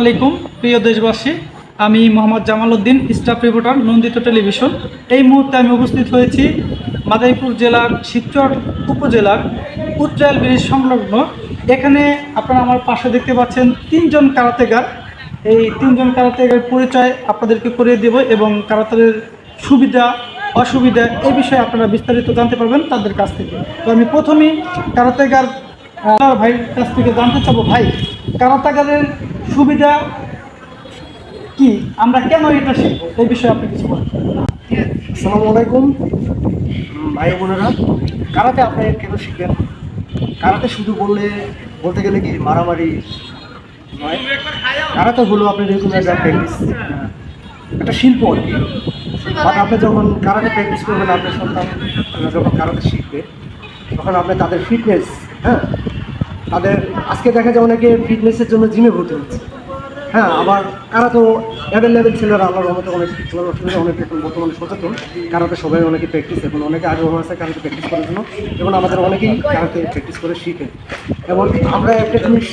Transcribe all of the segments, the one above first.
আলাইকুম, প্রিয় দেশবাসী। আমি Mohammad Jamal Uddin staff reporter Nandito television. এই মুহূর্তে আমি উপস্থিত হয়েছি মাদারীপুর জেলার শিবচর উপজেলার উত্তরাল ব্রিজ সংলগ্ন। এখানে আপনারা আমার পাশে দেখতে পাচ্ছেন তিনজন কারাতেগার। এই তিনজন কারাতেগার পরিচয় আপনাদেরকে করিয়ে দেব এবং কারাতের সুবিধা, অসুবিধা এই বিষয়ে আপনারা বিস্তারিত জানতে পারবেন তাদের কাছ থেকে। তো আমি প্রথমেই কারাতেগার ভাইয়ের কাছ থেকে জানতে চাবো। ভাই, কারাতাগারের সুবিধা কি? আমরা কেন এটা শিখব? এই বিষয়ে আপনি কিছু বলেন। আসসালামু আলাইকুম। ভাই বোনেরা, কারাতে আপনি কেন শিখবেন কারাতে শুধু বললে, বলতে গেলে কি মারামারি নয়? কারাতে হলো আপনি রেগুলার একটা প্র্যাকটিস একটা শিল্প আর কি। আপনি যখন কারাতে প্র্যাকটিস করবেন, আপনার সন্তান যখন কারাতে শিখবে, তখন আপনি তাদের ফিটনেস হ্যাঁ? তাদের আজকে দেখা যায় অনেকে ফিটনেসের জন্য জিমে ভর্তি হচ্ছে। হ্যাঁ আবার কারা তো অ্যাভেলেবেল ছেলেরা আল্লাহর রহমতে অনেক ছেলেরা অনেক এখন বর্তমানে সচেতন। কারাতে সবাই অনেকে প্র্যাকটিস এখন, অনেকে আগ্রহ আছে কারাতে প্র্যাকটিস করার জন্য। এবং আমাদের অনেকেই কারাতে প্র্যাকটিস করে শিখে। এবং আমরা একটা জিনিস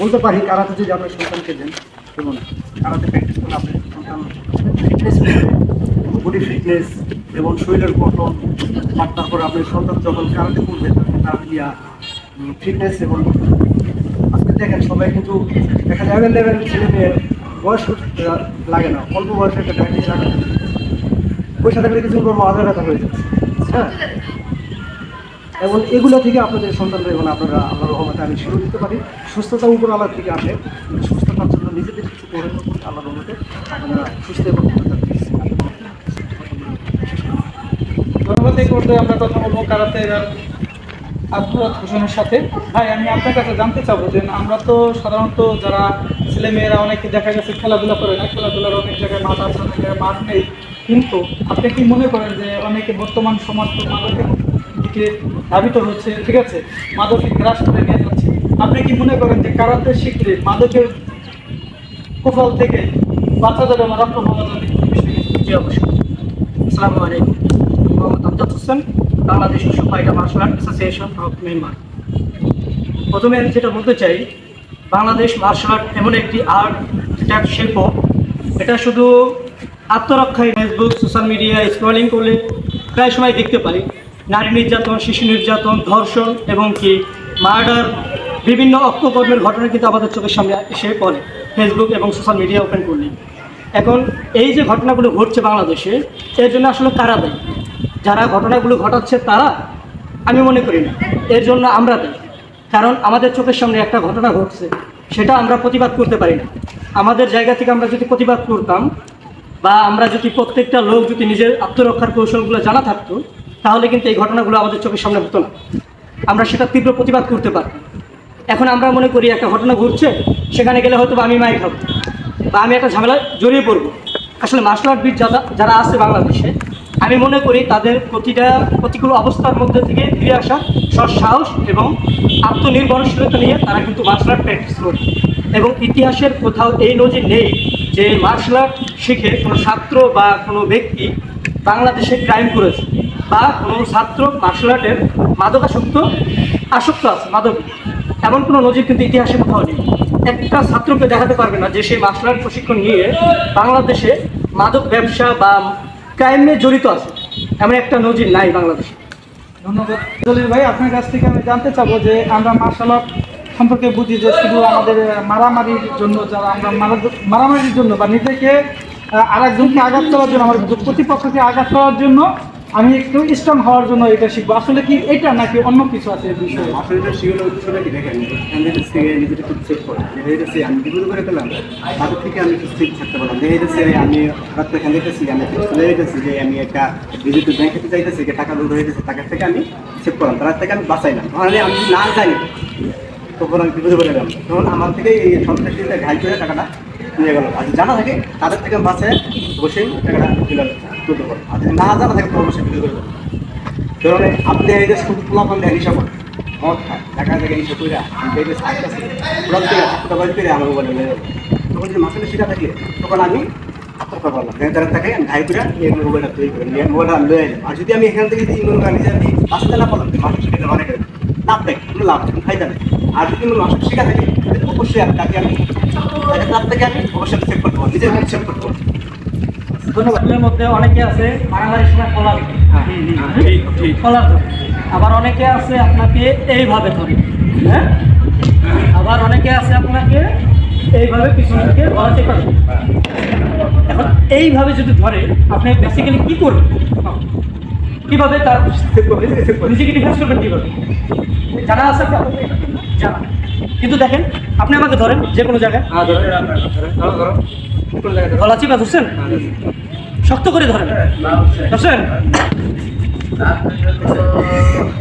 বলতে পারি, কারাতে যদি আপনার সন্তানকে দেন এবং কারাতে প্র্যাকটিস করলে আপনার সন্তান ফিটনেস বডি ফিটনেস এবং শরীরের গঠন, তারপরে আপনার সন্তান যখন কারাতে করবে তার ইয়া ফিটনেস এবং আজকে দেখেন সবাই কিন্তু দেখা যায় লেভেল ছেলে মেয়ের বয়স লাগে না, অল্প বয়সে একটা ডায়াবেটিস লাগে পয়সা থাকলে কিছু করব, আধার ব্যথা হয়ে যাচ্ছে। হ্যাঁ? এবং এগুলো থেকে আপনাদের সন্তানরা এবং আপনারা আল্লাহর রহমতে আমি শুরু দিতে পারি। সুস্থতা উপর আল্লাহ থেকে আসে। সুস্থতার জন্য নিজেদের কিছু করে নেব, আল্লাহর রহমতে। আপনারা সুস্থ এবং পর্যায়ে আমরা কথা বলব কারাতে আব্দুল হোসেনের সাথে। ভাই আমি আপনার কাছে জানতে চাবো যে আমরা তো সাধারণত যারা ছেলে মেয়েরা অনেকে দেখা গেছে খেলাধুলা করে না খেলাধুলার অনেক জায়গায় মাঠ আছে অনেক জায়গায় মাঠ নেই। কিন্তু আপনি কি মনে করেন যে অনেকে বর্তমান সমাজ মাদকের দিকে ধাবিত হচ্ছে? ঠিক আছে মাদকে গ্রাস করে নিয়ে যাচ্ছে। আপনি কি মনে করেন যে কারাতে শিখলে মাদকের কুফল থেকে বাঁচা যাবে বা পাওয়া যাবে জি অবশ্যই। আসসালামু আলাইকুম। Mohammad Amjad Hossain Bangladesh wushu fighter martial art association of member প্রথমে আমি যেটা বলতে চাই, বাংলাদেশ মার্শাল আর্ট এমন একটি আর্ট শিল্প, এটা শুধু আত্মরক্ষায় ফেসবুক, সোশ্যাল মিডিয়া, স্ক্রলিং করলে প্রায় সময় দেখতে পাই। নারী নির্যাতন, শিশু নির্যাতন, ধর্ষণ এবং কি মার্ডার, বিভিন্ন অপকর্মের ঘটনা কিন্তু আমাদের চোখের সামনে এসে পড়ে, ফেসবুক এবং সোশ্যাল মিডিয়া ওপেন করলে। এখন এই যে ঘটনাগুলো ঘটছে বাংলাদেশে, এর জন্য আসলে কারা দেয়? যারা ঘটনাগুলো ঘটাচ্ছে তারা, আমি মনে করি না। এর জন্য আমরা কারণ আমাদের চোখের সামনে একটা ঘটনা ঘটছে, সেটা আমরা প্রতিবাদ করতে পারি না। আমাদের জায়গা থেকে আমরা যদি প্রতিবাদ করতাম, বা আমরা যদি প্রত্যেকটা লোক যদি নিজের আত্মরক্ষার কৌশলগুলো জানা থাকতো, তাহলে কিন্তু এই ঘটনাগুলো আমাদের চোখের সামনে হতো না। আমরা সেটা তীব্র প্রতিবাদ করতে পারতাম। এখন আমরা মনে করি একটা ঘটনা ঘটছে, সেখানে গেলে হয়তো বা আমি মাই খাব, বা আমি একটা ঝামেলায় জড়িয়ে পড়ব। আসলে মার্শাল আর্টবিদ যারা যারা আছে বাংলাদেশে আমি মনে করি তাদের প্রতিটা, প্রতিকূল অবস্থার মধ্যে থেকে ফিরে আসা সৎ সাহস এবং আত্মনির্ভরশীলতা নিয়ে তারা কিন্তু মার্শাল আর্ট প্র্যাকটিস করে। এবং ইতিহাসের কোথাও এই নজির নেই যে মার্শাল আর্ট শিখে কোনো ছাত্র বা কোনো ব্যক্তি বাংলাদেশে ক্রাইম করেছে বা কোনো ছাত্র মার্শাল আর্টের মাদকাসক্ত আসক্ত আছে মাদক এমন কোনো নজির কিন্তু ইতিহাসে কোথাও নেই। একটা ছাত্রকে দেখাতে পারবে না যে সে মার্শাল আর্ট প্রশিক্ষণ নিয়ে বাংলাদেশে মাদক ব্যবসা বা ক্রাইমে জড়িত আছে। এমন একটা নজির নাই বাংলাদেশে। ধন্যবাদ। দলিল ভাই, আপনার কাছ থেকে আমি জানতে চাবো যে আমরা মার্শাল আর্ট সম্পর্কে বুঝি যে শুধু আমাদের মারামারির জন্য যারা আমরা মারা- মারামারির জন্য বা নিজেকে আর একজনকে আঘাত করার জন্য, আমাদের প্রতিপক্ষকে আঘাত করার জন্য আমি একটু স্ট্রং হওয়ার জন্য এটা শিখব। আসলে কি এটা নাকি অন্য কিছু আছে আসলে এটা থেকে করে দেখেছি আমি বিপদ করে পেলাম? থেকে আমি একটু থাকতে আমি এখান দেখেছি আমি যে থেকে টাকা টাকার থেকে আমি করলাম। তার থেকে আমি আমি আমি আমার থেকে এই করে টাকাটা নিয়ে আর জানা থাকে, তাদের থেকে বাঁচায় অবশ্যই টাকাটা তুলে তুলতে পারব আর না জানা থাকে তো অবশ্যই বিক্রি করে দেবো ধরুন, আপনি এই যে শুধু পোলা পান হিসাব টাকা থেকে হিসাব করে তখন যদি মাসে শিখা থাকে, তখন আমি আত্মরক্ষা করলাম। তারা আমি ঘাই করে নিয়ে মোবাইলটা তৈরি আর যদি আমি এখান থেকে যদি মনে করেন নিজে আমি বাঁচতে না পারলাম মাসে অনেক লাভ থাকে কোনো লাভ নেই ফায়দা আর যদি মাসে শিখা থাকে অবশ্যই আমি তাকে আমি ক্লাব থেকে আমি অবশ্যই সেভ করতে পারব, নিজের সেভ করতে পারব। ধন্যবাদ। এর মধ্যে অনেকে আছে মারামারির সময় কলার কলার ধরে। আবার অনেকে আছে আপনাকে এইভাবে ধরে। হ্যাঁ? আবার অনেকে আছে আপনাকে এইভাবে পিছন থেকে গলা চেপে ধরে। এখন এইভাবে যদি ধরে আপনি বেসিক্যালি কি করবেন? কীভাবে তার নিজেকে ডিফেন্স করবেন কীভাবে? জানা আছে জানা। কিন্তু দেখেন আপনি আমাকে ধরেন যে কোনো জায়গায়। গলা চিপা ধরছেন? শক্ত করে ধরেন। ধরছেন?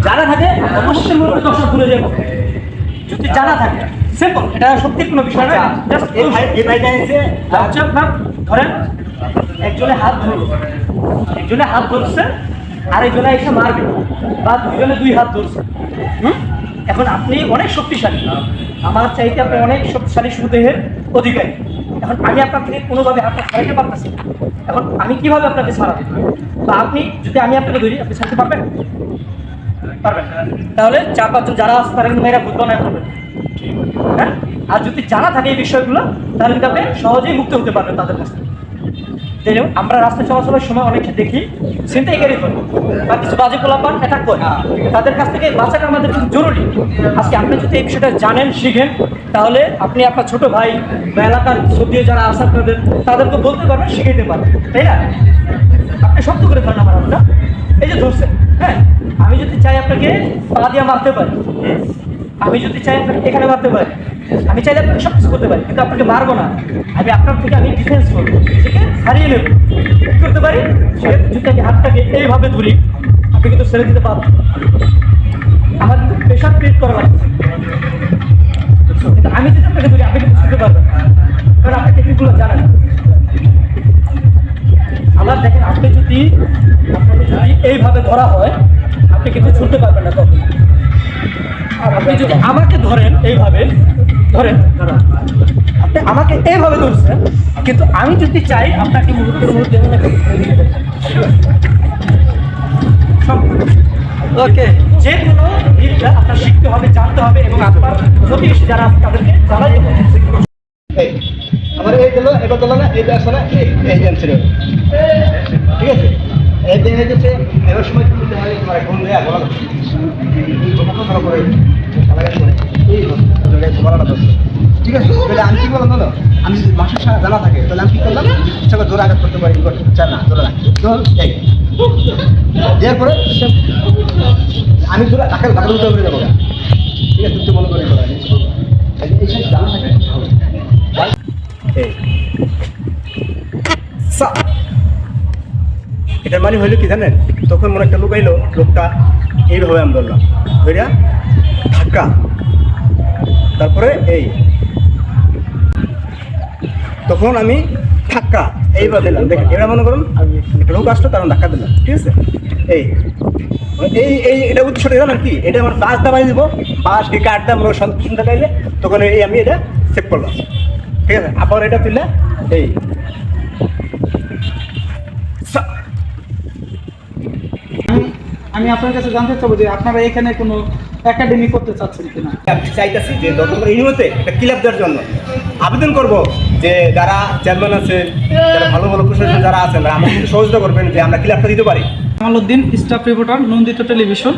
জানা থাকে অবশ্যই দর্শক ভুলে যাব। যদি জানা থাকে সিম্পল এটা সত্যি কোনো বিষয় না এই ভাইটা এসে আচ্ছা আপনার ধরেন একজনে হাত ধরল। একজনে হাত ধরছে আর একজনে এসে মারবে। বা দুজনে দুই হাত ধরছে। হুম? এখন আপনি অনেক শক্তিশালী। আমার চাইতে আপনি অনেক শক্তিশালী সুদেহের অধিকারী। এখন আমি আপনার থেকে কোনোভাবে হাতটা ছাড়াইতে পারতেছি না। এখন আমি কীভাবে আপনাকে ছাড়াবো বা আপনি যদি আমি আপনাকে ধরি আপনি ছাড়তে পারবেন? পারবেন। তাহলে চার পাঁচজন যারা আছে তারা কিন্তু মেয়েরা বুঝব না করবে হ্যাঁ? আর যদি জানা থাকে এই বিষয়গুলো তাহলে কিন্তু আপনি সহজেই মুক্ত হতে পারবেন তাদের কাছ থেকে। যেমন আমরা রাস্তায় চলাচলের সময় অনেকে দেখি ছিনতাইকারী করে বা কিছু বাজে পোলাপান অ্যাটাক করে। তাদের কাছ থেকে বাঁচাটা আমাদের খুব জরুরি। আজকে আপনি যদি এই বিষয়টা জানেন, শিখেন, তাহলে আপনি আপনার ছোট ভাই বা এলাকার সদ্য যারা আছে আপনাদের, তাদেরকে বলতে পারবেন, শিখাইতে পারবেন। তাই না? আপনি শক্ত করে ধরেন আমার হাতটা এই যে ধরছেন হ্যাঁ? আমি যদি চাই আপনাকে পা দিয়ে মারতে পারি আমি যদি চাই আপনাকে এখানে মারতে পারি, আমি চাইলে আপনাকে সব কিছু করতে পারি, কিন্তু আপনাকে মারবো না। আমি আপনার থেকে আমি ডিফেন্স করব নিজেকে হারিয়ে নেব। করতে পারি? যদি আমি হাতটাকে এইভাবে ধরি, আপনি কিন্তু ছেড়ে দিতে পারবেন আমার কিন্তু প্রেশার ক্রিয়েট করা লাগছে কিন্তু আমি যদি আপনাকে ধরি, আপনি কিন্তু ছুটতে পারবেন। কারণ আপনি টেকনিকগুলো জানেন। আবার দেখেন, আপনি যদি, আপনাকে যদি এইভাবে ধরা হয়, আপনি কিন্তু ছুটতে পারবেন না আর আপনি যদি আমাকে ধরেন এইভাবে ধরেন আপনি আমাকে এইভাবে ধরছেন কিন্তু আমি যদি চাই আপনাকে মুহূর্তের মধ্যে ওকে। যে কোনো বিদ্যা আপনার শিখতে হবে জানতে হবে এবং আপনার প্রতিবেশী যারা আছে তাদেরকে জানাই দেবো। এই আমার এই দিল এবার দিল না এইটা আসলে এই ঠিক আছে? এই দিন হয়েছে সময় তুমি তোমার করে। ঠিক আছে? তাহলে আমি কি বললাম বলো? আমি মাসের সারা জানা থাকে, তাহলে আমি কি করলাম? ইচ্ছা করে জোরে আঘাত করতে পারি চান না, জোরে ধর, এই। দেওয়ার পরে আমি জোরে টাকা টাকা দিতে পারি যাব। ঠিক আছে, তুমি মনে করি এই এই জানা থাকে এই। এটার মানে হইল কি জানেন? তখন মনে একটা লোক আইলো, লোকটা এইভাবে আমি ধরলাম ধরিয়া ধাক্কা। তারপরে এই, তখন আমি ধাক্কা, এইভাবে দিলাম। দেখেন, এবার মনে করুন, একটা লোক আসলো, তার ধাক্কা দিলাম, ঠিক আছে? এই এই এই, এটা উদ্দেশ্যটা জানেন কি? এটা আমার বাস দাবাই দিব, বাস কি মনে সন্ধ্যা গাইলে তখন এই আমি এটা সেভ করলাম, ঠিক আছে? আবার এটা তুললে এই আমি- আপনার কাছে জানতে চাবো যে আপনারা এখানে কোনো একাডেমি করতে চাচ্ছেন কিনা? আমি চাইতেছি যে দত্তপুর ইউনিভার্সিতে একটা ক্লাব দেওয়ার জন্য আবেদন করব যে যারা চেয়ারম্যান আছে যারা ভালো ভালো প্রশাসন যারা আছেন আমাকে সহযোগিতা করবেন যে আমরা ক্লাবটা দিতে পারি। Jamal Uddin staff reporter Nandito television.